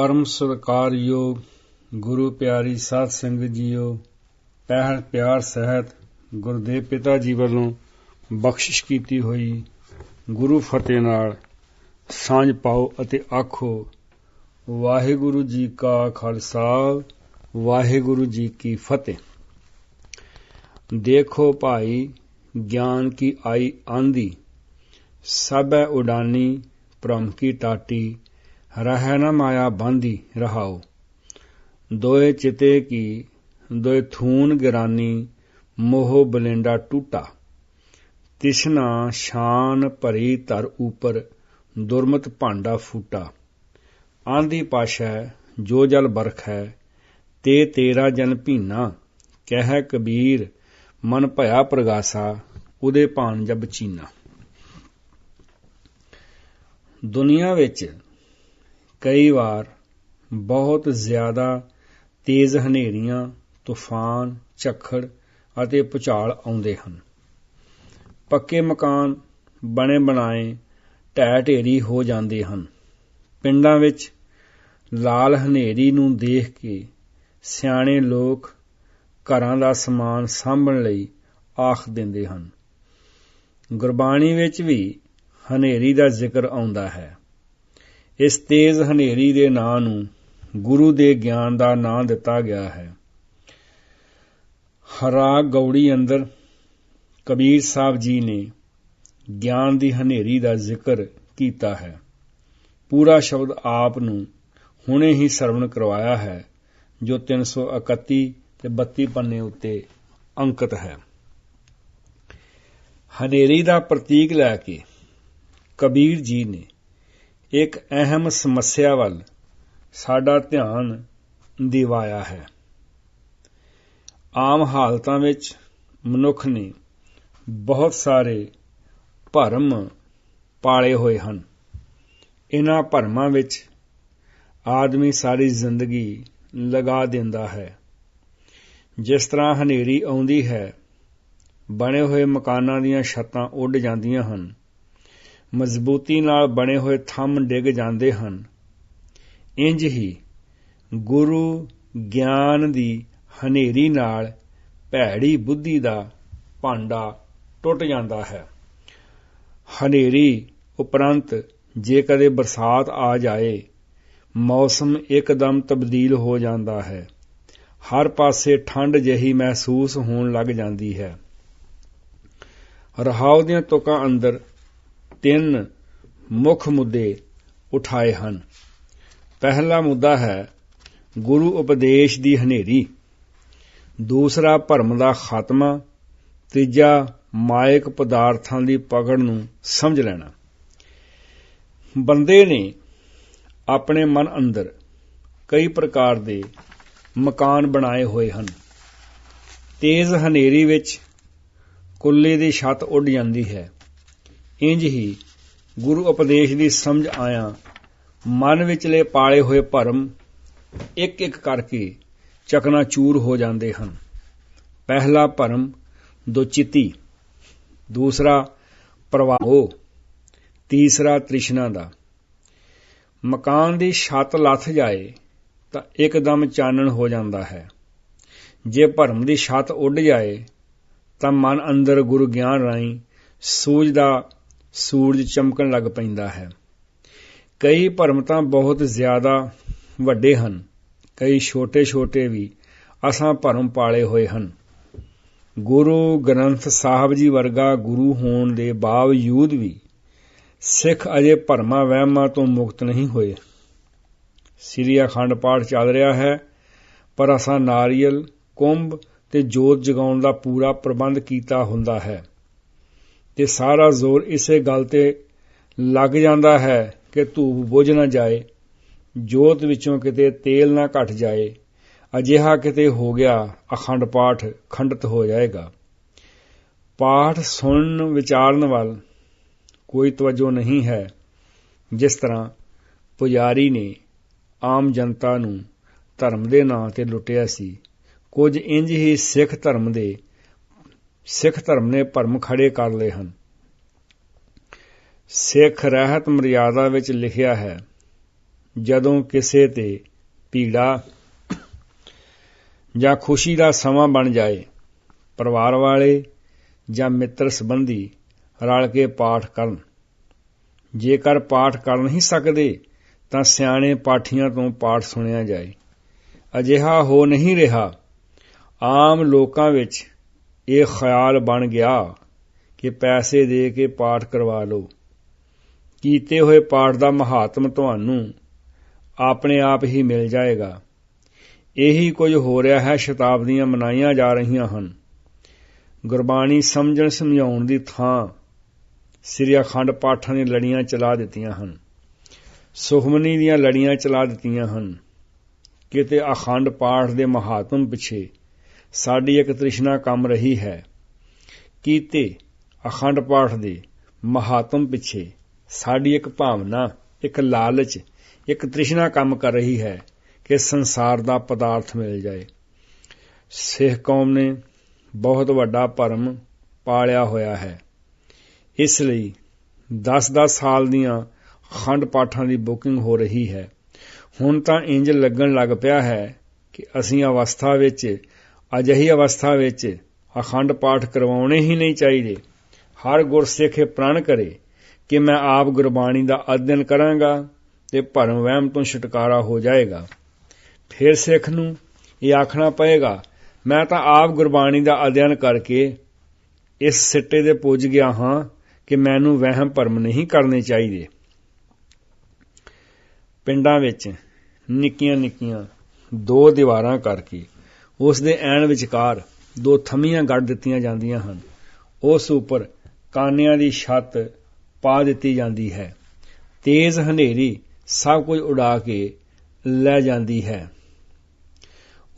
ਪਰਮ ਸਤਿਕਾਰਯੋਗ ਗੁਰੂ ਪਿਆਰੀ ਸਾਧ ਸੰਗਤ ਜੀਓ, ਪਹਿਲ ਪਿਆਰ ਸਹਿਤ ਗੁਰਦੇਵ ਪਿਤਾ ਜੀ ਵੱਲੋਂ ਬਖਸ਼ਿਸ਼ ਕੀਤੀ ਹੋਈ ਗੁਰੂ ਫਤਿਹ ਨਾਲ ਸਾਂਝ ਪਾਓ ਅਤੇ ਆਖੋ, ਵਾਹਿਗੁਰੂ ਜੀ ਕਾ ਖਾਲਸਾ, ਵਾਹਿਗੁਰੂ ਜੀ ਕੀ ਫਤਿਹ। ਦੇਖੋ ਭਾਈ, ਗਿਆਨ ਕੀ ਆਈ ਆਂਦੀ ਸਭੈ ਉਡਾਨੀ, ਭ੍ਰਮ ਕੀ ਟਾਟੀ ਰਹਿ ਨ ਮਾਇਆ ਬਾਂਦੀ ਰਹਾਓ। ਦੋਏ ਚਿਤੇ ਕੀ, ਦੋਏ ਥੂਨ ਗਿਰਾਨੀ, ਮੋਹ ਬਲਿੰਡਾ ਟੂਟਾ। ਤਿਸ਼ਨਾ ਸ਼ਾਨ ਭਰੀ ਧਰ ਉਪਰ, ਦੁਰਮਤ ਭਾਂਡਾ ਫੂਟਾ। ਆਂਧੀ ਪਾਸ਼ਾ, ਜੋ ਜਲ ਬਰਖ ਹੈ ਤੇ ਤੇਰਾ ਜਨ ਭੀਨਾ। ਕਹਿ ਕਬੀਰ, ਮਨ ਭਇਆ ਪ੍ਰਗਾਸਾ, ਉਹਦੇ ਭਾਨ ਜਬ ਚੀਨਾ। ਦੁਨੀਆ ਵਿੱਚ ਕਈ ਵਾਰ ਬਹੁਤ ਜ਼ਿਆਦਾ ਤੇਜ਼ ਹਨੇਰੀਆਂ, ਤੂਫਾਨ, ਝੱਖੜ ਅਤੇ ਭੁਚਾਲ ਆਉਂਦੇ ਹਨ। ਪੱਕੇ ਮਕਾਨ ਬਣੇ ਬਣਾਏ ਢਹਿ ਢੇਰੀ ਹੋ ਜਾਂਦੇ ਹਨ। ਪਿੰਡਾਂ ਵਿੱਚ ਲਾਲ ਹਨੇਰੀ ਨੂੰ ਦੇਖ ਕੇ ਸਿਆਣੇ ਲੋਕ ਘਰਾਂ ਦਾ ਸਮਾਨ ਸਾਂਭਣ ਲਈ ਆਖ ਦਿੰਦੇ ਹਨ। ਗੁਰਬਾਣੀ ਵਿੱਚ ਵੀ ਹਨੇਰੀ ਦਾ ਜ਼ਿਕਰ ਆਉਂਦਾ ਹੈ। ਇਸ ਤੇਜ਼ ਹਨੇਰੀ ਦੇ ਨਾਂ ਨੂੰ ਗੁਰੂ ਦੇ ਗਿਆਨ ਦਾ ਨਾਂ ਦਿੱਤਾ ਗਿਆ ਹੈ। ਹਰਾ ਗੌੜੀ ਅੰਦਰ ਕਬੀਰ ਸਾਹਿਬ ਜੀ ਨੇ ਗਿਆਨ ਦੀ ਹਨੇਰੀ ਦਾ ਜ਼ਿਕਰ ਕੀਤਾ ਹੈ। ਪੂਰਾ ਸ਼ਬਦ ਆਪ ਨੂੰ ਹੁਣੇ ਹੀ ਸਰਵਣ ਕਰਵਾਇਆ ਹੈ, ਜੋ 331 ਤੇ 32 ਪੰਨੇ ਉੱਤੇ ਅੰਕਿਤ ਹੈ। ਹਨੇਰੀ ਦਾ ਪ੍ਰਤੀਕ ਲੈ ਕੇ ਕਬੀਰ ਜੀ ਨੇ ਇੱਕ ਅਹਿਮ ਸਮੱਸਿਆ ਵੱਲ ਸਾਡਾ ਧਿਆਨ ਦਿਵਾਇਆ ਹੈ। ਆਮ ਹਾਲਤਾਂ ਵਿੱਚ ਮਨੁੱਖ ਨੇ ਬਹੁਤ ਸਾਰੇ ਭਰਮ ਪਾਲੇ ਹੋਏ ਹਨ। ਇਹਨਾਂ ਭਰਮਾਂ ਵਿੱਚ ਆਦਮੀ ਸਾਰੀ ਜ਼ਿੰਦਗੀ ਲਗਾ ਦਿੰਦਾ ਹੈ। ਜਿਸ ਤਰ੍ਹਾਂ ਹਨੇਰੀ ਆਉਂਦੀ ਹੈ, ਬਣੇ ਹੋਏ ਮਕਾਨਾਂ ਦੀਆਂ ਛੱਤਾਂ ਉੱਡ ਜਾਂਦੀਆਂ ਹਨ। ਮਜ਼ਬੂਤੀ ਨਾਲ ਬਣੇ ਹੋਏ ਥੰਮ ਡਿੱਗ ਜਾਂਦੇ ਹਨ। ਇੰਜ ਹੀ ਗੁਰੂ ਗਿਆਨ ਦੀ ਹਨੇਰੀ ਨਾਲ ਭੈੜੀ ਬੁੱਧੀ ਦਾ ਭਾਂਡਾ ਟੁੱਟ ਜਾਂਦਾ ਹੈ। ਹਨੇਰੀ ਉਪਰੰਤ ਜੇ ਕਦੇ ਬਰਸਾਤ ਆ ਜਾਏ, ਮੌਸਮ ਇੱਕਦਮ ਤਬਦੀਲ ਹੋ ਜਾਂਦਾ ਹੈ। ਹਰ ਪਾਸੇ ਠੰਡ ਜਹੀ ਮਹਿਸੂਸ ਹੋਣ ਲੱਗ ਜਾਂਦੀ ਹੈ। ਰਹਾਉ ਦੀਆਂ ਤੁਕਾਂ ਅੰਦਰ ਤਿੰਨ ਮੁੱਖ ਮੁੱਦੇ ਉਠਾਏ ਹਨ। ਪਹਿਲਾ ਮੁੱਦਾ ਹੈ ਗੁਰੂ ਉਪਦੇਸ਼ ਦੀ ਹਨੇਰੀ। ਦੂਸਰਾ ਭਰਮ ਦਾ ਖਾਤਮਾ। ਤੀਜਾ ਮਾਇਕ ਪਦਾਰਥਾਂ ਦੀ ਪਕੜ ਨੂੰ ਸਮਝ ਲੈਣਾ। ਬੰਦੇ ਨੇ ਆਪਣੇ ਮਨ ਅੰਦਰ ਕਈ ਪ੍ਰਕਾਰ ਦੇ ਮਕਾਨ ਬਣਾਏ ਹੋਏ ਹਨ। ਤੇਜ਼ ਹਨੇਰੀ ਵਿੱਚ ਕੁੱਲੇ ਦੀ ਛੱਤ ਉੱਡ ਜਾਂਦੀ ਹੈ। ਇੰਜ ਹੀ ਗੁਰੂ ਉਪਦੇਸ਼ ਦੀ ਸਮਝ ਆਇਆ ਮਨ ਵਿਚਲੇ ਪਾਲੇ ਹੋਏ ਭਰਮ ਇੱਕ ਇੱਕ ਕਰਕੇ ਚਕਨਾ ਚੂਰ ਹੋ ਜਾਂਦੇ ਹਨ। ਪਹਿਲਾ ਭਰਮ ਦੁਚਿਤੀ ਦੂਸਰਾ ਪ੍ਰਵਾਹੋ ਤੀਸਰਾ ਤ੍ਰਿਸ਼ਨਾ ਦਾ। ਮਕਾਨ ਦੀ ਛੱਤ ਲੱਥ ਜਾਏ ਤਾਂ ਇੱਕਦਮ ਚਾਨਣ ਹੋ ਜਾਂਦਾ ਹੈ। ਜੇ ਭਰਮ ਦੀ ਛੱਤ ਉੱਡ ਜਾਏ ਤਾਂ ਮਨ ਅੰਦਰ ਗੁਰੂ ਗਿਆਨ ਰਾਹੀਂ ਸੂਝ ਦਾ ਸੂਰਜ ਚਮਕਣ ਲੱਗ ਪੈਂਦਾ ਹੈ। ਕਈ ਭਰਮ ਤਾਂ ਬਹੁਤ ਜ਼ਿਆਦਾ ਵੱਡੇ ਹਨ। ਕਈ ਛੋਟੇ-ਛੋਟੇ ਵੀ ਅਸਾਂ ਭਰਮ ਪਾਲੇ ਹੋਏ ਹਨ। ਗੁਰੂ ਗ੍ਰੰਥ ਸਾਹਿਬ ਜੀ ਵਰਗਾ ਗੁਰੂ ਹੋਣ ਦੇ ਬਾਵਜੂਦ ਵੀ ਸਿੱਖ ਅਜੇ ਭਰਮਾਂ ਵਹਿਮਾਂ ਤੋਂ ਮੁਕਤ ਨਹੀਂ ਹੋਏ। ਸ੍ਰੀ ਅਖੰਡ ਪਾਠ ਚੱਲ ਰਿਹਾ ਹੈ, ਪਰ ਅਸਾਂ ਨਾਰੀਅਲ, ਕੁੰਭ ਤੇ ਜੋਤ ਜਗਾਉਣ ਦਾ ਪੂਰਾ ਪ੍ਰਬੰਧ ਕੀਤਾ ਹੁੰਦਾ ਹੈ। ਤੇ ਸਾਰਾ ਜ਼ੋਰ ਇਸੇ ਗੱਲ ਤੇ ਲੱਗ ਜਾਂਦਾ ਹੈ ਕਿ ਧੂਪ ਬੁਝ ਨਾ ਜਾਏ, ਜੋਤ ਵਿੱਚੋਂ ਕਿਤੇ ਤੇਲ ਨਾ ਘਟ ਜਾਏ, ਅਜਿਹਾ ਕਿਤੇ ਹੋ ਗਿਆ, ਅਖੰਡ ਪਾਠ ਖੰਡਿਤ ਹੋ ਜਾਏਗਾ। ਪਾਠ ਸੁਣਨ, ਵਿਚਾਰਨ ਵੱਲ ਕੋਈ ਤਵੱਜੋ ਨਹੀਂ ਹੈ, ਜਿਸ ਤਰ੍ਹਾਂ ਪੁਜਾਰੀ ਨੇ ਆਮ ਜਨਤਾ ਨੂੰ ਧਰਮ ਦੇ ਨਾਂ ਤੇ ਲੁੱਟਿਆ ਸੀ। ਕੁਝ ਇੰਜ ਹੀ ਸਿੱਖ ਧਰਮ ਦੇ ਸਿੱਖ ਧਰਮ ਨੇ ਭਰਮ ਖੜੇ ਕਰ ਲਏ ਹਨ। ਸਿੱਖ ਰਹਿਤ ਮਰਿਆਦਾ ਵਿੱਚ ਲਿਖਿਆ ਹੈ, ਜਦੋਂ ਕਿਸੇ ਤੇ ਪੀੜਾ ਜਾਂ ਖੁਸ਼ੀ ਦਾ ਸਮਾਂ ਬਣ ਜਾਏ, ਪਰਿਵਾਰ ਵਾਲੇ ਜਾਂ ਮਿੱਤਰ ਸੰਬੰਧੀ ਰਲ ਕੇ ਪਾਠ ਕਰਨ। ਜੇਕਰ ਪਾਠ ਕਰ ਨਹੀਂ ਸਕਦੇ, ਤਾਂ ਸਿਆਣੇ ਪਾਠੀਆਂ ਤੋਂ ਪਾਠ ਸੁਣਿਆ ਜਾਏ। ਅਜਿਹਾ ਹੋ ਨਹੀਂ ਰਿਹਾ। ਆਮ ਲੋਕਾਂ ਵਿੱਚ ਇਹ ਖਿਆਲ ਬਣ ਗਿਆ ਕਿ ਪੈਸੇ ਦੇ ਕੇ ਪਾਠ ਕਰਵਾ ਲਓ। ਕੀਤੇ ਹੋਏ ਪਾਠ ਦਾ ਮਹਾਤਮ ਤੁਹਾਨੂੰ ਆਪਣੇ ਆਪ ਹੀ ਮਿਲ ਜਾਏਗਾ। ਇਹੀ ਕੁਝ ਹੋ ਰਿਹਾ ਹੈ, ਸ਼ਤਾਬਦੀਆਂ ਮਨਾਈਆਂ ਜਾ ਰਹੀਆਂ ਹਨ। ਗੁਰਬਾਣੀ ਸਮਝਣ ਸਮਝਾਉਣ ਦੀ ਥਾਂ ਸ੍ਰੀ ਅਖੰਡ ਪਾਠਾਂ ਦੀਆਂ ਲੜੀਆਂ ਚਲਾ ਦਿੱਤੀਆਂ ਹਨ। ਸੁਖਮਨੀ ਦੀਆਂ ਲੜੀਆਂ ਚਲਾ ਦਿੱਤੀਆਂ ਹਨ। ਕਿਤੇ ਅਖੰਡ ਪਾਠ ਦੇ ਮਹਾਤਮ ਪਿੱਛੇ ਸਾਡੀ ਇੱਕ ਤ੍ਰਿਸ਼ਨਾ ਕੰਮ ਰਹੀ ਹੈ। ਕੀਤੇ ਅਖੰਡ ਪਾਠ ਦੇ ਮਹਾਤਮ ਪਿੱਛੇ ਸਾਡੀ ਇੱਕ ਭਾਵਨਾ, ਇੱਕ ਲਾਲਚ, ਇੱਕ ਤ੍ਰਿਸ਼ਨਾ ਕੰਮ ਕਰ ਰਹੀ ਹੈ ਕਿ ਸੰਸਾਰ ਦਾ ਪਦਾਰਥ ਮਿਲ ਜਾਏ। ਸਿੱਖ ਕੌਮ ਨੇ ਬਹੁਤ ਵੱਡਾ ਭਰਮ ਪਾਲਿਆ ਹੋਇਆ ਹੈ। ਇਸ ਲਈ 10-10 ਸਾਲ ਦੀਆਂ ਖੰਡ ਪਾਠਾਂ ਦੀ ਬੁਕਿੰਗ ਹੋ ਰਹੀ ਹੈ। ਹੁਣ ਤਾਂ ਇੰਜ ਲੱਗਣ ਲੱਗ ਪਿਆ ਹੈ ਕਿ ਅਸੀਂ ਅਵਸਥਾ ਵਿੱਚ ਅਜਿਹੀ ਅਵਸਥਾ ਵਿੱਚ ਅਖੰਡ ਪਾਠ ਕਰਵਾਉਣੇ ਹੀ ਨਹੀਂ ਚਾਹੀਦੇ। ਹਰ ਗੁਰਸਿੱਖ ਇਹ ਪ੍ਰਣ ਕਰੇ ਕਿ ਮੈਂ ਆਪ ਗੁਰਬਾਣੀ ਦਾ ਅਧਿਐਨ ਕਰਾਂਗਾ ਤੇ ਭਰਮ ਵਹਿਮ ਤੋਂ ਛੁਟਕਾਰਾ ਹੋ ਜਾਏਗਾ। ਫਿਰ ਸਿੱਖ ਨੂੰ ਇਹ ਆਖਣਾ ਪਏਗਾ, ਮੈਂ ਤਾਂ ਆਪ ਗੁਰਬਾਣੀ ਦਾ ਅਧਿਐਨ ਕਰਕੇ ਇਸ ਸਿੱਟੇ ਦੇ ਪੁੱਜ ਗਿਆ ਹਾਂ ਕਿ ਮੈਨੂੰ ਵਹਿਮ ਭਰਮ ਨਹੀਂ ਕਰਨੇ ਚਾਹੀਦੇ। ਪਿੰਡਾਂ ਵਿੱਚ ਨਿੱਕੀਆਂ ਨਿੱਕੀਆਂ ਦੋ ਦੀਵਾਰਾਂ ਕਰਕੇ ਉਸ ਦੇ ਐਨ ਵਿਚਕਾਰ ਦੋ ਥੰਮੀਆਂ ਗੱਡ ਦਿੱਤੀਆਂ ਜਾਂਦੀਆਂ ਹਨ। ਉਸ ਉੱਪਰ ਕਾਨਿਆਂ ਦੀ ਛੱਤ ਪਾ ਦਿੱਤੀ ਜਾਂਦੀ ਹੈ। ਤੇਜ਼ ਹਨੇਰੀ ਸਭ ਕੁਝ ਉਡਾ ਕੇ ਲੈ ਜਾਂਦੀ ਹੈ।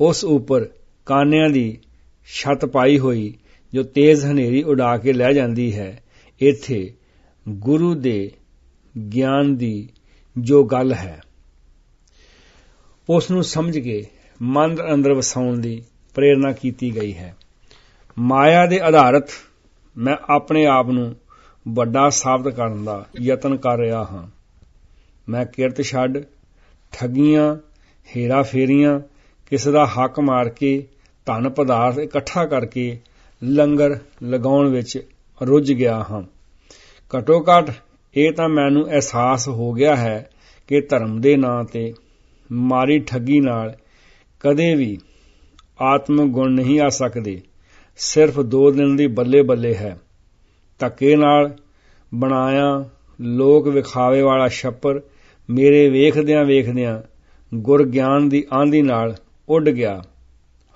ਉਸ ਉੱਪਰ ਕਾਨਿਆਂ ਦੀ ਛੱਤ ਪਾਈ ਹੋਈ ਜੋ ਤੇਜ਼ ਹਨੇਰੀ ਉਡਾ ਕੇ ਲੈ ਜਾਂਦੀ ਹੈ, ਇੱਥੇ ਗੁਰੂ ਦੇ ਗਿਆਨ ਦੀ ਜੋ ਗੱਲ ਹੈ। ਉਸ ਨੂੰ ਸਮਝ ਕੇ ਮਨ ਅੰਦਰ ਵਸਾਉਣ ਦੀ ਪ੍ਰੇਰਣਾ ਕੀਤੀ ਗਈ ਹੈ। ਮਾਇਆ ਦੇ ਆਧਾਰਤ ਮੈਂ ਆਪਣੇ ਆਪ ਨੂੰ ਵੱਡਾ ਸਾਬਤ ਕਰਨ ਦਾ ਯਤਨ ਕਰ ਰਿਹਾ ਹਾਂ। ਮੈਂ ਕਿਰਤ ਛੱਡ, ਠੱਗੀਆਂ ਹੀਰਾ ਫੇਰੀਆਂ ਕਿਸੇ ਦਾ ਹੱਕ ਮਾਰ ਕੇ, ਧਨ ਪਦਾਰਥ ਇਕੱਠਾ ਕਰਕੇ ਲੰਗਰ ਲਗਾਉਣ ਵਿੱਚ ਰੁੱਝ ਗਿਆ ਹਾਂ। ਘਟੋ ਘਟ ਇਹ ਤਾਂ ਮੈਨੂੰ ਅਹਿਸਾਸ ਹੋ ਗਿਆ ਹੈ ਕਿ ਧਰਮ ਦੇ ਨਾਂ ਤੇ ਮਾਰੀ ਠੱਗੀ ਨਾਲ ਕਦੇ ਵੀ ਆਤਮ ਗੁਣ ਨਹੀਂ ਆ ਸਕਦੇ। ਸਿਰਫ ਦੋ ਦਿਨ ਦੀ ਬੱਲੇ ਬੱਲੇ ਹੈ। ਧੱਕੇ ਨਾਲ ਬਣਾਇਆ ਲੋਕ ਵਿਖਾਵੇ ਵਾਲਾ ਛੱਪਰ ਮੇਰੇ ਵੇਖਦਿਆਂ ਵੇਖਦਿਆਂ ਗੁਰ ਗਿਆਨ ਦੀ ਆਂਧੀ ਨਾਲ ਉੱਡ ਗਿਆ।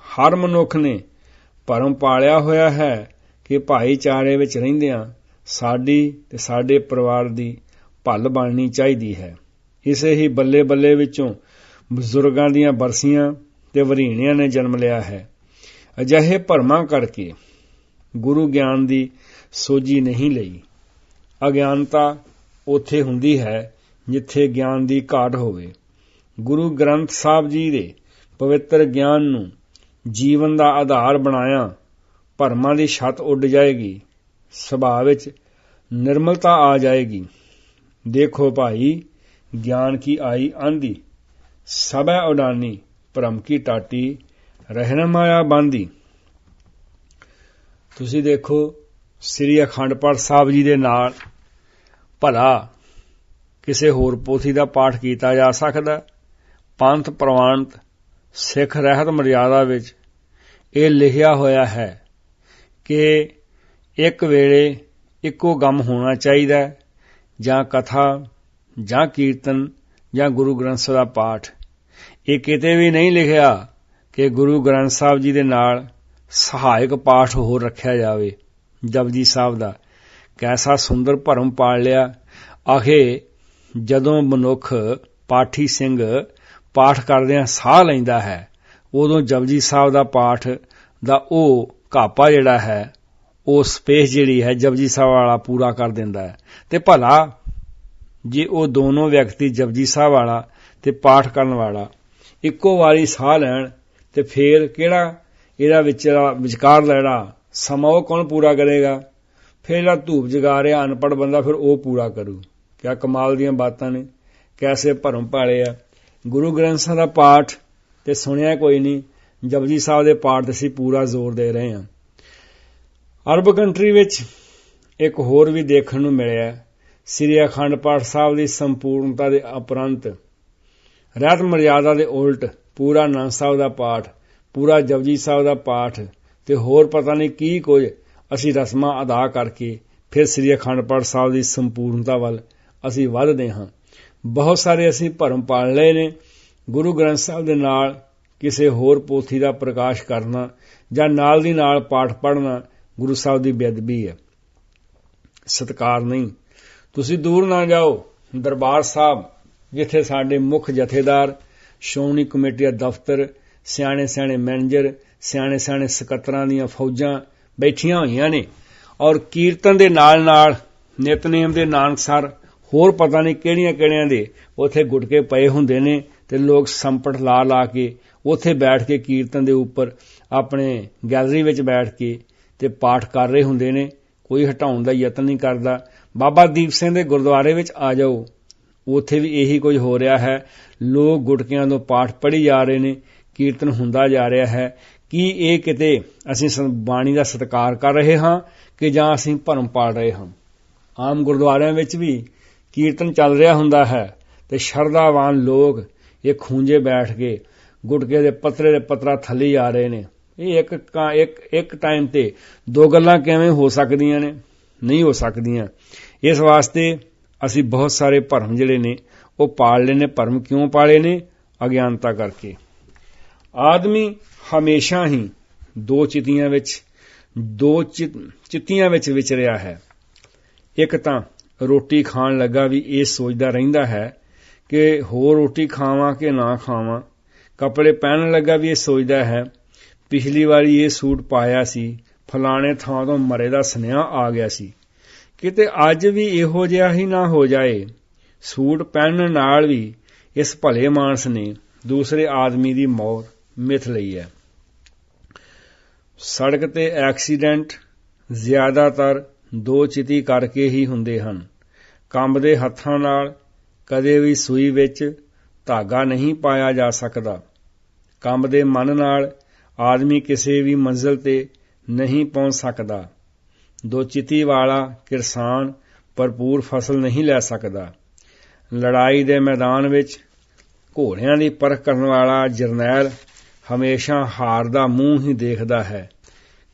ਹਰ ਮਨੁੱਖ ਨੇ ਭਰਮ ਪਾਲਿਆ ਹੋਇਆ ਹੈ ਕਿ ਭਾਈਚਾਰੇ ਵਿੱਚ ਰਹਿੰਦਿਆਂ ਸਾਡੀ ਤੇ ਸਾਡੇ ਪਰਿਵਾਰ ਦੀ ਭੱਲ ਬਣਨੀ ਚਾਹੀਦੀ ਹੈ। ਇਸੇ ਹੀ ਬੱਲੇ ਬੱਲੇ ਵਿੱਚੋਂ ਬਜ਼ੁਰਗਾਂ ਦੀਆਂ ਬਰਸੀਆਂ ਤੇ ਵਰੀਣਿਆਂ ਨੇ ਜਨਮ ਲਿਆ ਹੈ। ਅਜਿਹੇ ਭਰਮਾਂ ਕਰਕੇ ਗੁਰੂ ਗਿਆਨ ਦੀ ਸੋਝੀ ਨਹੀਂ ਲਈ। ਅਗਿਆਨਤਾ ਉਥੇ ਹੁੰਦੀ ਹੈ ਜਿੱਥੇ ਗਿਆਨ ਦੀ ਘਾਟ ਹੋਵੇ। ਗੁਰੂ ਗ੍ਰੰਥ ਸਾਹਿਬ ਜੀ ਦੇ ਪਵਿੱਤਰ ਗਿਆਨ ਨੂੰ ਜੀਵਨ ਦਾ ਆਧਾਰ ਬਣਾਇਆ, ਭਰਮਾਂ ਦੀ ਛੱਤ ਉੱਡ ਜਾਏਗੀ, ਸੁਭਾਅ ਵਿੱਚ ਨਿਰਮਲਤਾ ਆ ਜਾਏਗੀ। ਦੇਖੋ ਭਾਈ, ਗਿਆਨ ਕੀ ਆਈ ਆਂਦੀ? ਸਭੈ ਉਡਾਨੀ ਭਰਮ ਕੀ ਟਾਟੀ, ਰਹਿਣ ਮਾਇਆ ਬਾਂਦੀ। ਤੁਸੀਂ ਦੇਖੋ, ਸ੍ਰੀ ਅਖੰਡ ਪਾਠ ਸਾਹਿਬ ਜੀ ਦੇ ਨਾਲ ਭਲਾ ਕਿਸੇ ਹੋਰ ਪੋਥੀ ਦਾ ਪਾਠ ਕੀਤਾ ਜਾ ਸਕਦਾ। ਪੰਥ ਪ੍ਰਵਾਨਤ ਸਿੱਖ ਰਹਿਤ ਮਰਿਆਦਾ ਵਿੱਚ ਇਹ ਲਿਖਿਆ ਹੋਇਆ ਹੈ ਕਿ ਇੱਕ ਵੇਲੇ ਇੱਕੋ ਗਮ ਹੋਣਾ ਚਾਹੀਦਾ ਜਾਂ ਕਥਾ, ਜਾਂ ਕੀਰਤਨ, ਜਾਂ ਗੁਰੂ ਗ੍ਰੰਥ ਸਾਹਿਬ ਦਾ ਪਾਠ। ਇਹ ਕਿਤੇ ਵੀ ਨਹੀਂ ਲਿਖਿਆ ਕਿ ਗੁਰੂ ਗ੍ਰੰਥ ਸਾਹਿਬ ਜੀ ਦੇ ਨਾਲ ਸਹਾਇਕ ਪਾਠ ਹੋਰ ਰੱਖਿਆ ਜਾਵੇ ਜਪਜੀ ਸਾਹਿਬ ਦਾ। ਕੈਸਾ ਸੁੰਦਰ ਭਰਮ ਪਾਲ ਲਿਆ। ਆਖੇ, ਜਦੋਂ ਮਨੁੱਖ ਪਾਠੀ ਸਿੰਘ ਪਾਠ ਕਰਦਿਆਂ ਸਾਹ ਲੈਂਦਾ ਹੈ, ਉਦੋਂ ਜਪਜੀ ਸਾਹਿਬ ਦਾ ਪਾਠ ਦਾ ਉਹ ਘਾਪਾ ਜਿਹੜਾ ਹੈ, ਉਹ ਸਪੇਸ ਜਿਹੜੀ ਹੈ ਜਪਜੀ ਸਾਹਿਬ ਵਾਲਾ ਪੂਰਾ ਕਰ ਦਿੰਦਾ ਹੈ। ਤੇ ਭਲਾ ਜੇ ਉਹ ਦੋਨੋਂ ਵਿਅਕਤੀ ਜਪਜੀ ਸਾਹਿਬ ਵਾਲਾ ਤੇ ਪਾਠ ਕਰਨ ਵਾਲਾ ਇੱਕੋ ਵਾਰੀ ਸਾਹ ਲੈਣ ਤੇ ਫੇਰ ਕਿਹੜਾ ਇਹਦਾ ਵਿਚਾਰਾ ਵਿਚਕਾਰ ਲੈਣਾ? ਸਮਾਂ ਉਹ ਕੌਣ ਪੂਰਾ ਕਰੇਗਾ? ਫਿਰ ਜਿਹੜਾ ਧੂਪ ਜਗਾ ਰਿਹਾ ਅਨਪੜ ਬੰਦਾ ਫਿਰ ਉਹ ਪੂਰਾ ਕਰੂ। ਕਿਆ ਕਮਾਲ ਦੀਆਂ ਬਾਤਾਂ ਨੇ। ਕੈਸੇ ਭਰਮ ਪਾਲੇ ਆ। ਗੁਰੂ ਗ੍ਰੰਥ ਸਾਹਿਬ ਦਾ ਪਾਠ ਤੇ ਸੁਣਿਆ ਕੋਈ ਨਹੀਂ। ਜਪਜੀ ਸਾਹਿਬ ਦੇ ਪਾਠ ਤੇ ਅਸੀਂ ਪੂਰਾ ਜ਼ੋਰ ਦੇ ਰਹੇ ਹਾਂ। ਅਰਬ ਕੰਟਰੀ ਵਿੱਚ ਇੱਕ ਹੋਰ ਵੀ ਦੇਖਣ ਨੂੰ ਮਿਲਿਆ। ਸ੍ਰੀ ਅਖੰਡ ਪਾਠ ਸਾਹਿਬ ਦੀ ਸੰਪੂਰਨਤਾ ਦੇ ਉਪਰੰਤ ਰਹਿਤ ਮਰਿਆਦਾ ਦੇ ਉਲਟ ਪੂਰਾ ਆਨੰਦ ਸਾਹਿਬ ਦਾ ਪਾਠ, ਪੂਰਾ ਜਪਜੀ ਸਾਹਿਬ ਦਾ ਪਾਠ ਤੇ ਹੋਰ ਪਤਾ ਨਹੀਂ ਕੀ ਕੁਝ ਅਸੀਂ ਰਸਮਾਂ ਅਦਾ ਕਰਕੇ ਫਿਰ ਸ੍ਰੀ ਅਖੰਡ ਪਾਠ ਸਾਹਿਬ ਦੀ ਸੰਪੂਰਨਤਾ ਵੱਲ ਅਸੀਂ ਵਧਦੇ ਹਾਂ। ਬਹੁਤ ਸਾਰੇ ਅਸੀਂ ਭਰਮ ਪਾਲ ਲਏ ਨੇ। ਗੁਰੂ ਗ੍ਰੰਥ ਸਾਹਿਬ ਦੇ ਨਾਲ ਕਿਸੇ ਹੋਰ ਪੋਥੀ ਦਾ ਪ੍ਰਕਾਸ਼ ਕਰਨਾ ਜਾਂ ਨਾਲ ਦੀ ਨਾਲ ਪਾਠ ਪੜਨਾ ਗੁਰੂ ਸਾਹਿਬ ਦੀ ਬੇਅਦਬੀ ਹੈ। ਸਤਕਾਰ ਨਹੀਂ। ਤੁਸੀਂ ਦੂਰ ਨਾ ਜਾਓ। ਦਰਬਾਰ ਸਾਹਿਬ ਜਿੱਥੇ ਸਾਡੇ ਮੁੱਖ ਜਥੇਦਾਰ, ਸ਼੍ਰੋਮਣੀ ਕਮੇਟੀ ਦਾ ਦਫ਼ਤਰ, ਸਿਆਣੇ ਸਿਆਣੇ ਮੈਨੇਜਰ, ਸਿਆਣੇ ਸਿਆਣੇ ਸਕੱਤਰਾਂ ਦੀਆਂ ਫੌਜਾਂ ਬੈਠੀਆਂ ਹੋਈਆਂ ਨੇ ਔਰ ਕੀਰਤਨ ਦੇ ਨਾਲ ਨਾਲ ਨਿਤਨੇਮ ਦੇ ਨਾਨਕਸਰ ਹੋਰ ਪਤਾ ਨਹੀਂ ਕਿਹੜੀਆਂ ਕਿਹੜਿਆਂ ਦੇ ਉੱਥੇ ਗੁਟਕੇ ਪਏ ਹੁੰਦੇ ਨੇ ਤੇ ਲੋਕ ਸੰਪਟ ਲਾ ਲਾ ਕੇ ਉੱਥੇ ਬੈਠ ਕੇ ਕੀਰਤਨ ਦੇ ਉੱਪਰ ਆਪਣੇ ਗੈਲਰੀ ਵਿੱਚ ਬੈਠ ਕੇ ਤੇ ਪਾਠ ਕਰ ਰਹੇ ਹੁੰਦੇ ਨੇ, ਕੋਈ ਹਟਾਉਣ ਦਾ ਯਤਨ ਨਹੀਂ ਕਰਦਾ। ਬਾਬਾ ਦੀਪ ਸਿੰਘ ਦੇ ਗੁਰਦੁਆਰੇ ਵਿੱਚ ਆ ਜਾਓ। ਉੱਥੇ ਵੀ ਇਹੀ ਕੁਝ ਹੋ ਰਿਹਾ ਹੈ। ਲੋਕ ਗੁਟਕਿਆਂ ਤੋਂ ਪਾਠ ਪੜ੍ਹੀ ਜਾ ਰਹੇ ਨੇ, ਕੀਰਤਨ ਹੁੰਦਾ ਜਾ ਰਿਹਾ ਹੈ। ਕੀ ਇਹ ਕਿਤੇ ਅਸੀਂ ਬਾਣੀ ਦਾ ਸਤਿਕਾਰ ਕਰ ਰਹੇ ਹਾਂ ਕਿ ਜਾਂ ਅਸੀਂ ਭਰਮ ਪਾੜ ਰਹੇ ਹਾਂ? ਆਮ ਗੁਰਦੁਆਰਿਆਂ ਵਿੱਚ ਵੀ ਕੀਰਤਨ ਚੱਲ ਰਿਹਾ ਹੁੰਦਾ ਹੈ ਤੇ ਸ਼ਰਧਾਵਾਨ ਲੋਕ ਇਹ ਖੂੰਜੇ ਬੈਠ ਕੇ ਗੁਟਕੇ ਦੇ ਪੱਤਰੇ ਦੇ ਪਤਰਾ ਥੱਲੇ ਆ ਰਹੇ ਨੇ। ਇਹ ਇੱਕ ਇੱਕ ਇੱਕ ਟਾਈਮ ਤੇ ਦੋ ਗੱਲਾਂ ਕਿਵੇਂ ਹੋ ਸਕਦੀਆਂ ਨੇ? ਨਹੀਂ ਹੋ ਸਕਦੀਆਂ। ਇਸ ਵਾਸਤੇ ਅਸੀਂ ਬਹੁਤ ਸਾਰੇ ਭਰਮ ਜਿਹੜੇ ਨੇ, ਉਹ ਪਾਲ ਲਏ ਨੇ। ਭਰਮ ਕਿਉਂ ਪਾਲੇ ਨੇ? ਅਗਿਆਨਤਾ ਕਰਕੇ। ਆਦਮੀ ਹਮੇਸ਼ਾ ਹੀ ਦੋ ਚਿਤੀਆਂ ਵਿੱਚ, ਦੋ ਚਿਤੀਆਂ ਵਿੱਚ ਵਿਚਰਿਆ ਹੈ। ਇੱਕ ਤਾਂ ਰੋਟੀ ਖਾਣ ਲੱਗਾ ਵੀ ਇਹ ਸੋਚਦਾ ਰਹਿੰਦਾ ਹੈ ਕਿ ਹੋਰ ਰੋਟੀ ਖਾਵਾਂ ਕਿ ਨਾ ਖਾਵਾਂ। ਕੱਪੜੇ ਪਹਿਨਣ ਲੱਗਾ ਵੀ ਇਹ ਸੋਚਦਾ ਹੈ, ਪਿਛਲੀ ਵਾਰੀ ਇਹ ਸੂਟ ਪਾਇਆ ਸੀ, ਫਲਾਣੇ ਥਾਂ ਤੋਂ ਮਰੇ ਦਾ ਸੁਨੇਹਾ ਆ ਗਿਆ ਸੀ। ਕਿਤੇ ਅੱਜ ਵੀ ਇਹੋ ਜਿਹਾ ਹੀ ਨਾ ਹੋ ਜਾਏ। ਸੂਟ ਪਹਿਨਣ ਨਾਲ ਵੀ ਇਸ ਭਲੇ ਮਾਨਸ ਨੇ ਦੂਸਰੇ ਆਦਮੀ ਦੀ ਮੌਤ ਮਿਥ ਲਈ ਹੈ। ਸੜਕ ਤੇ ਐਕਸੀਡੈਂਟ ਜ਼ਿਆਦਾਤਰ ਦੋ ਚਿਤੀ ਕਰਕੇ ਹੀ ਹੁੰਦੇ ਹਨ। ਕੰਬਦੇ ਹੱਥਾਂ ਨਾਲ ਕਦੇ ਵੀ ਸੂਈ ਵਿੱਚ ਧਾਗਾ ਨਹੀਂ ਪਾਇਆ ਜਾ ਸਕਦਾ। ਕੰਬਦੇ ਮਨ ਨਾਲ ਆਦਮੀ ਕਿਸੇ ਵੀ ਮੰਜ਼ਲ ਤੇ ਨਹੀਂ ਪਹੁੰਚ ਸਕਦਾ। ਦੋ ਚਿਤੀ ਵਾਲਾ ਕਿਸਾਨ ਭਰਪੂਰ ਫਸਲ ਨਹੀਂ ਲੈ ਸਕਦਾ। ਲੜਾਈ ਦੇ ਮੈਦਾਨ ਵਿੱਚ ਘੋੜਿਆਂ ਦੀ ਪਰਖ ਕਰਨ ਵਾਲਾ ਜਰਨੈਲ ਹਮੇਸ਼ਾ ਹਾਰ ਦਾ ਮੂੰਹ ਹੀ ਦੇਖਦਾ ਹੈ।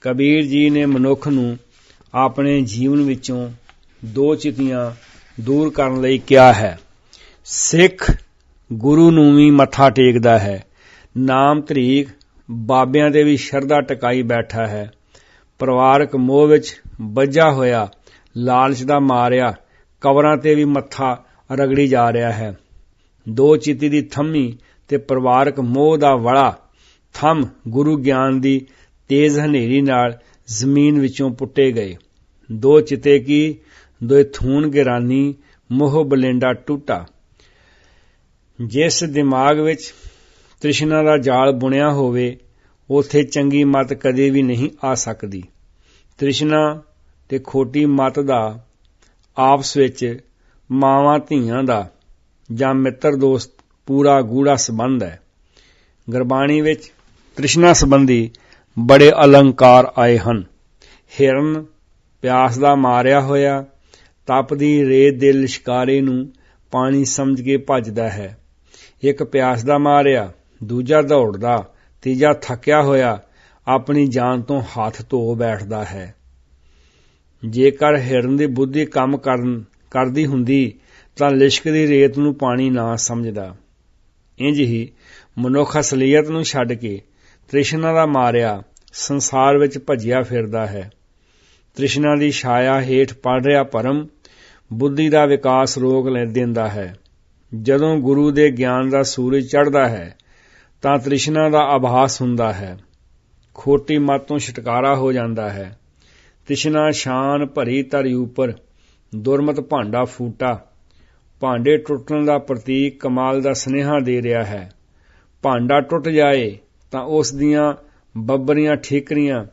ਕਬੀਰ ਜੀ ਨੇ ਮਨੁੱਖ ਨੂੰ ਆਪਣੇ ਜੀਵਨ ਵਿੱਚੋਂ ਦੋ ਚਿਤੀਆਂ ਦੂਰ ਕਰਨ ਲਈ ਕਿਹਾ ਹੈ। ਸਿੱਖ ਗੁਰੂ ਨੂੰ ਵੀ ਮੱਥਾ ਟੇਕਦਾ ਹੈ। ਨਾਮ ਤਰੀਕ ਬਾਬਿਆਂ ਦੇ ਵੀ ਸ਼ਰਧਾ ਟਿਕਾਈ ਬੈਠਾ ਹੈ। ਪਰਿਵਾਰਕ ਮੋਹ ਵਿੱਚ ਵੱਜਾ ਹੋਇਆ, ਲਾਲਚ ਦਾ ਮਾਰਿਆ, ਕਬਰਾਂ ਤੇ ਵੀ ਮੱਥਾ ਰਗੜੀ ਜਾ ਰਿਹਾ ਹੈ। ਦੋ ਚਿੱਤੀ ਦੀ ਥੰਮੀ ਤੇ ਪਰਿਵਾਰਕ ਮੋਹ ਦਾ ਵੜਾ ਥੰਮ ਗੁਰੂ ਗਿਆਨ ਦੀ ਤੇਜ਼ ਹਨੇਰੀ ਨਾਲ ਜ਼ਮੀਨ ਵਿੱਚੋਂ ਪੁੱਟੇ ਗਏ। ਦੋ ਚਿਤੇ ਕੀ ਦੋਏ ਥੂਨ ਗਿਰਾਨੀ, ਮੋਹ ਬਲੇਂਡਾ ਟੁੱਟਾ। ਜਿਸ ਦਿਮਾਗ ਵਿੱਚ ਤ੍ਰਿਸ਼ਨਾ ਦਾ ਜਾਲ ਬੁਣਿਆ ਹੋਵੇ, ਉਥੇ ਚੰਗੀ ਮਤ ਕਦੇ ਵੀ ਨਹੀਂ ਆ ਸਕਦੀ। ਤ੍ਰਿਸ਼ਨਾ ਤੇ ਖੋਟੀ ਮਤ ਦਾ ਆਪਸ ਵਿੱਚ ਮਾਵਾਂ ਧੀਆਂ ਦਾ ਜਾਂ ਮਿੱਤਰ ਦੋਸਤ ਪੂਰਾ ਗੂੜਾ ਸਬੰਧ ਹੈ। ਗੁਰਬਾਣੀ ਵਿੱਚ ਤ੍ਰਿਸ਼ਨਾ ਸੰਬੰਧੀ ਬੜੇ ਅਲੰਕਾਰ ਆਏ ਹਨ। ਹਿਰਨ ਪਿਆਸ ਦਾ ਮਾਰਿਆ ਹੋਇਆ, ਤਪਦੀ ਰੇਤ ਦੇ ਲਿਸ਼ਕਾਰੇ ਨੂੰ ਪਾਣੀ ਸਮਝ ਕੇ ਭੱਜਦਾ ਹੈ। ਇੱਕ ਪਿਆਸ ਦਾ ਮਾਰਿਆ, ਦੂਜਾ ਦੌੜਦਾ, ਤੀਜਾ ਥੱਕਿਆ ਹੋਇਆ ਆਪਣੀ ਜਾਨ ਤੋਂ ਹੱਥ ਧੋ ਬੈਠਦਾ ਹੈ। ਜੇਕਰ ਹਿਰਨ ਦੀ ਬੁੱਧੀ ਕੰਮ ਕਰਨ, ਕਰਦੀ ਹੁੰਦੀ, ਤਾਂ ਲਿਸ਼ਕਦੀ ਰੇਤ ਨੂੰ ਪਾਣੀ ਨਾ ਸਮਝਦਾ। ਇੰਜ ਹੀ ਮਨੁੱਖ ਅਸਲੀਅਤ ਨੂੰ ਛੱਡ ਕੇ ਤ੍ਰਿਸ਼ਨਾ ਦਾ ਮਾਰਿਆ ਸੰਸਾਰ ਵਿੱਚ ਭੱਜਿਆ ਫਿਰਦਾ ਹੈ। ਤ੍ਰਿਸ਼ਨਾ ਦੀ ਛਾਇਆ ਹੇਠ ਪੜ ਰਿਹਾ ਪਰਮ ਬੁੱਧੀ ਦਾ ਵਿਕਾਸ ਰੋਕ ਲੈ ਦਿੰਦਾ ਹੈ। ਜਦੋਂ ਗੁਰੂ ਦੇ ਗਿਆਨ ਦਾ ਸੂਰਜ ਚੜ੍ਹਦਾ ਹੈ, ਤਾਂ ਤ੍ਰਿਸ਼ਨਾ ਦਾ ਆਭਾਸ ਹੁੰਦਾ ਹੈ। ਖੋਟੀ ਮਤ ਤੋਂ ਛਟਕਾਰਾ ਹੋ ਜਾਂਦਾ ਹੈ। ਤ੍ਰਿਸ਼ਨਾ ਸ਼ਾਨ ਭਰੀ ਧਰੀ ਉੱਪਰ, ਦੁਰਮਤ ਭਾਂਡਾ ਫੂਟਾ। ਭਾਂਡੇ ਟੁੱਟਣ ਦਾ ਪ੍ਰਤੀਕ ਕਮਾਲ ਦਾ ਸਨੇਹਾ ਦੇ ਰਿਹਾ ਹੈ। ਭਾਂਡਾ ਟੁੱਟ ਜਾਏ ਤਾਂ ਉਸ ਦੀਆਂ ਬੱਬਰੀਆਂ ਠੀਕਰੀਆਂ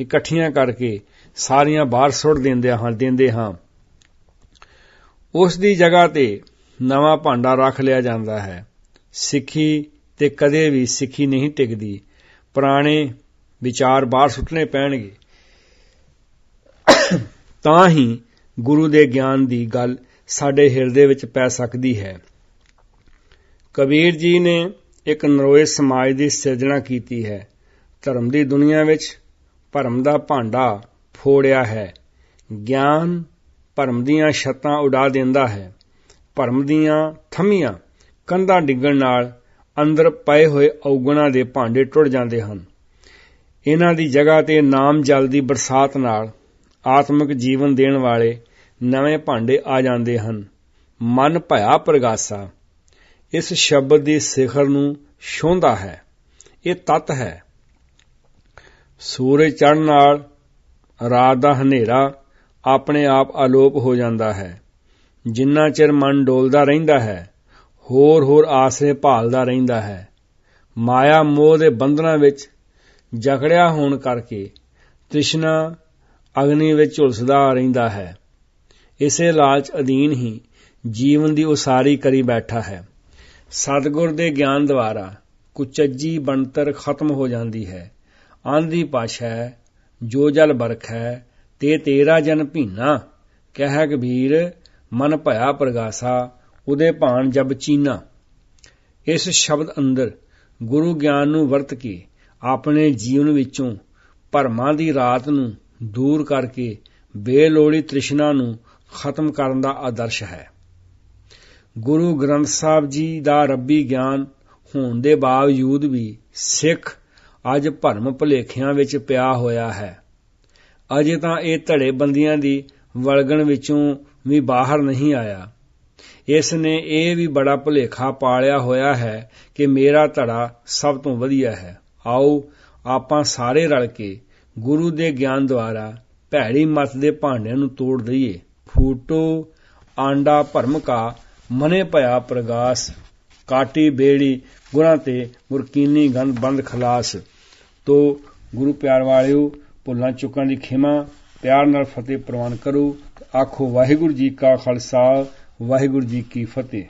ਇਕੱਠੀਆਂ ਕਰਕੇ ਸਾਰੀਆਂ ਬਾਹਰ ਸੁੱਟ ਦਿੰਦੇ ਹਾਂ ਦਿੰਦੇ ਹਾਂ। ਉਸ ਦੀ ਜਗ੍ਹਾ ਤੇ ਨਵਾਂ ਭਾਂਡਾ ਰੱਖ ਲਿਆ ਜਾਂਦਾ ਹੈ। ਸਿੱਖੀ ਤੇ ਕਦੇ ਵੀ ਸਿੱਖੀ ਨਹੀਂ ਟਿਕਦੀ। ਪੁਰਾਣੇ ਵਿਚਾਰ ਬਾਹਰ ਸੁੱਟਣੇ ਪੈਣਗੇ। ਤਾਂ ਹੀ ਗੁਰੂ ਦੇ ਗਿਆਨ ਦੀ ਗੱਲ ਸਾਡੇ ਹਿਰਦੇ ਵਿੱਚ ਪੈ ਸਕਦੀ ਹੈ। ਕਬੀਰ ਜੀ ਨੇ ਇੱਕ ਨਰੋਏ ਸਮਾਜ ਦੀ ਸਿਰਜਣਾ ਕੀਤੀ ਹੈ। ਧਰਮ ਦੀ ਦੁਨੀਆ ਵਿੱਚ ਭਰਮ ਦਾ ਭਾਂਡਾ ਫੋੜਿਆ ਹੈ। ਗਿਆਨ ਭਰਮ ਦੀਆਂ ਛੱਤਾਂ ਉਡਾ ਦਿੰਦਾ ਹੈ। ਭਰਮ ਦੀਆਂ ਥੰਮੀਆਂ ਕੰਧਾਂ ਡਿੱਗਣ ਨਾਲ ਅੰਦਰ ਪਏ ਹੋਏ ਔਗਣਾ ਦੇ ਭਾਂਡੇ ਟੁੱਟ ਜਾਂਦੇ ਹਨ। ਇਹਨਾਂ ਦੀ ਜਗ੍ਹਾ ਤੇ ਨਾਮ ਜਲ ਦੀ ਬਰਸਾਤ ਨਾਲ ਆਤਮਿਕ ਜੀਵਨ ਦੇਣ ਵਾਲੇ ਨਵੇਂ ਭਾਂਡੇ ਆ ਜਾਂਦੇ ਹਨ। ਮਨ ਭਇਆ ਪ੍ਰਗਾਸਾ। ਇਸ ਸ਼ਬਦ ਦੀ ਸਿਖਰ ਨੂੰ ਛੋਂਦਾ ਹੈ। ਇਹ ਤਤ ਹੈ। ਸੂਰਜ ਚੜ੍ਹਨ ਨਾਲ ਰਾਤ ਦਾ ਹਨੇਰਾ ਆਪਣੇ ਆਪ ਅਲੋਪ ਹੋ ਜਾਂਦਾ ਹੈ। ਜਿੰਨਾ ਚਿਰ ਮਨ ਡੋਲਦਾ ਰਹਿੰਦਾ ਹੈ ਹੋਰ ਹੋਰ ਆਸਰੇ ਭਾਲਦਾ ਰਹਿੰਦਾ ਹੈ। ਮਾਇਆ ਮੋਹ ਦੇ ਬੰਧਨਾਂ ਵਿੱਚ ਜਕੜਿਆ ਹੋਣ ਕਰਕੇ ਤ੍ਰਿਸ਼ਨਾ ਅਗਨੀ ਵਿੱਚ ਝੁਲਸਦਾ ਰਹਿੰਦਾ ਹੈ। ਇਸੇ ਲਾਲਚ ਅਧੀਨ ਹੀ ਜੀਵਨ ਦੀ ਉਸਾਰੀ ਕਰੀ ਬੈਠਾ ਹੈ। ਸਤਗੁਰ ਦੇ ਗਿਆਨ ਦੁਆਰਾ ਕੁਚੱਜੀ ਬਣਤਰ ਖਤਮ ਹੋ ਜਾਂਦੀ ਹੈ। ਆਂਦੀ ਪਾਸ਼ਾ ਜੋ ਜਲ ਬਰਖੈ, ਤੇ ਤੇਰਾ ਜਨ ਭੀਨਾ। ਕਹਿ ਕਬੀਰ ਮਨ ਭਇਆ ਪ੍ਰਗਾਸਾ, ਉਦੇ ਭਾਣ ਜਬ ਚੀਨਾ। ਇਸ ਸ਼ਬਦ ਅੰਦਰ ਗੁਰੂ ਗਿਆਨ ਨੂੰ ਵਰਤ ਕੇ ਆਪਣੇ ਜੀਵਨ ਵਿੱਚੋਂ ਭਰਮਾਂ ਦੀ ਰਾਤ ਨੂੰ ਦੂਰ ਕਰਕੇ ਬੇਲੋੜੀ ਤ੍ਰਿਸ਼ਨਾ ਨੂੰ ਖਤਮ ਕਰਨ ਦਾ ਆਦਰਸ਼ ਹੈ। ਗੁਰੂ ਗ੍ਰੰਥ ਸਾਹਿਬ ਜੀ ਦਾ ਰੱਬੀ ਗਿਆਨ ਹੋਣ ਦੇ ਬਾਵਜੂਦ ਵੀ ਸਿੱਖ ਅੱਜ ਭਰਮ ਭੁਲੇਖਿਆਂ ਵਿੱਚ ਪਿਆ ਹੋਇਆ ਹੈ। ਅਜੇ ਤਾਂ ਇਹ ਧੜੇ ਬੰਦੀਆਂ ਦੀ ਵਲਗਣ ਵਿੱਚੋਂ ਵੀ ਬਾਹਰ ਨਹੀਂ ਆਇਆ। ਇਸ ਨੇ ਇਹ ਵੀ ਬੜਾ ਭੁਲੇਖਾ ਪਾਲਿਆ ਹੋਇਆ ਹੈ ਕਿ ਮੇਰਾ ਧੜਾ ਸਭ ਤੋਂ ਵਧੀਆ ਹੈ। ਆਓ ਆਪਾਂ ਸਾਰੇ ਰਲ ਕੇ ਗੁਰੂ ਦੇ ਗਿਆਨ ਦੁਆਰਾ ਭੈੜੀ ਮਤ ਦੇ ਭਾਂਡਿਆਂ ਨੂੰ ਤੋੜ ਦਈਏ। ਫੂਟੋ ਆਂਡਾ ਭਰਮ ਕਾ ਮਨੇ ਭਇਆ ਪ੍ਰਗਾਸ, ਕਾਟੀ ਬੇੜੀ ਗੁਰਾਂ ਤੇ ਮੁਰਕੀਨੀ ਗੰਦ ਬੰਦ ਖਲਾਸ। ਤੋ ਗੁਰੂ ਪਿਆਰ ਵਾਲਿਓ, ਭੁੱਲਾਂ ਚੁੱਕਾਂ ਦੀ ਖਿਮਾ, ਪਿਆਰ ਨਾਲ ਫਤਿਹ ਪ੍ਰਵਾਨ ਕਰੋ। ਆਖੋ ਵਾਹਿਗੁਰੂ ਜੀ ਕਾ ਖਾਲਸਾ, ਵਾਹਿਗੁਰੂ ਜੀ ਕੀ ਫਤਿਹ।